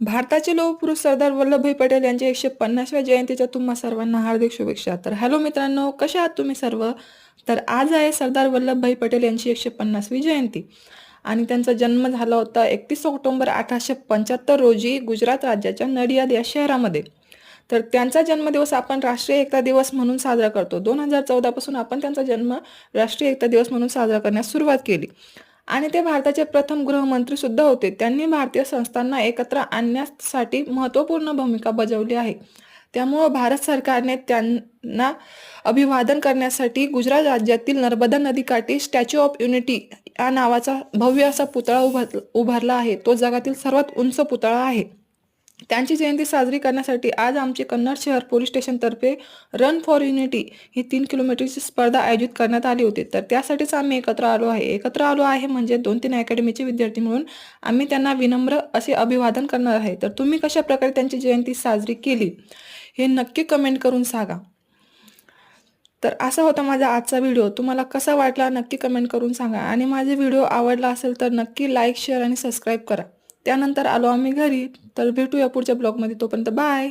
भारताचे लोकपुरुष सरदार वल्लभभाई पटेल यांच्या एकशे पन्नासव्या जयंतीच्या तुम्हा सर्वांना हार्दिक शुभेच्छा. तर हॅलो मित्रांनो कशा आहात तुम्ही सर्व? तर आज आहे सरदार वल्लभभाई पटेल यांची एकशे पन्नासवी जयंती. आणि त्यांचा जन्म झाला होता एकतीस ऑक्टोबर अठराशे पंच्याहत्तर रोजी गुजरात राज्याच्या नडियाद या शहरामध्ये. तर त्यांचा जन्मदिवस आपण राष्ट्रीय एकता दिवस म्हणून साजरा करतो. दोन हजार चौदापासून आपण त्यांचा जन्म राष्ट्रीय एकता दिवस म्हणून साजरा करण्यास सुरुवात केली. आणि ते भारताचे प्रथम गृहमंत्री सुद्धा होते. त्यांनी भारतीय संस्थांना एकत्र आणण्यासाठी महत्त्वपूर्ण भूमिका बजावली आहे. त्यामुळं भारत सरकारने त्यांना अभिवादन करण्यासाठी गुजरात राज्यातील नर्मदा नदीकाठी स्टॅच्यू ऑफ युनिटी या नावाचा भव्य असा पुतळा उभार उभारला आहे. तो जगातील सर्वात उंच पुतळा आहे. त्यांची जयंती साजरी करण्यासाठी आज आमचे कन्नड शहर पोलीस स्टेशनतर्फे रन फॉर युनिटी ही तीन किलोमीटरची स्पर्धा आयोजित करण्यात आली होती. तर त्यासाठीच आम्ही एकत्र आलो आहे. एकत्र आलो आहे म्हणजे दोन तीन अकॅडमीचे विद्यार्थी म्हणून आम्ही त्यांना विनम्र असे अभिवादन करणार आहे. तर तुम्ही कशा प्रकारे त्यांची जयंती साजरी केली हे नक्की कमेंट करून सांगा. तर असा होता माझा आजचा व्हिडिओ. तुम्हाला कसा वाटला नक्की कमेंट करून सांगा. आणि माझे व्हिडिओ आवडला असेल तर नक्की लाईक शेअर आणि सबस्क्राईब करा. त्यानंतर आलो आम्ही घरी. तर भेटूया पुढच्या ब्लॉगमध्ये. तोपर्यंत बाय.